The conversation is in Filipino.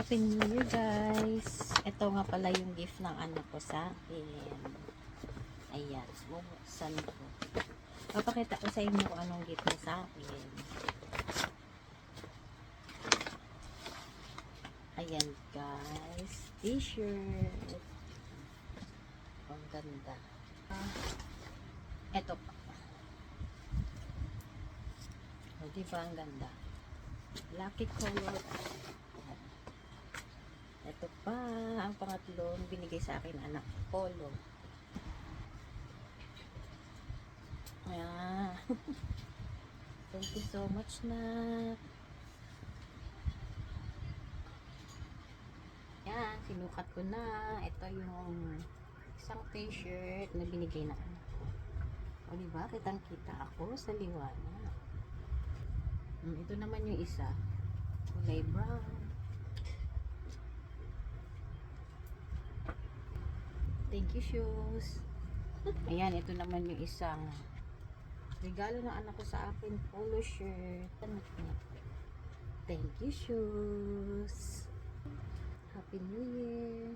Happy New Year guys! Ito nga pala yung gift ng anak ko sa akin. Ayan, bubuksan ko. Papakita ko sa inyo kung anong gift niya sa akin. Ayan guys, t-shirt. Ang ganda. Eto pa. O, diba ang ganda? Lucky color. Pa, ang pangatlong binigay sa akin anak polo. Ayan. Thank you so much na. Yan, sinukat ko na. Ito yung isang t-shirt na binigay na anak ko. O diba, kitang kita ako sa liwanag. Mm, ito naman yung isa. Kulay brown. Thank you, shoes. Ayan, ito naman yung isang regalo ng anak ko sa akin, polo shirt. Ano? Thank you, shoes. Happy New Year.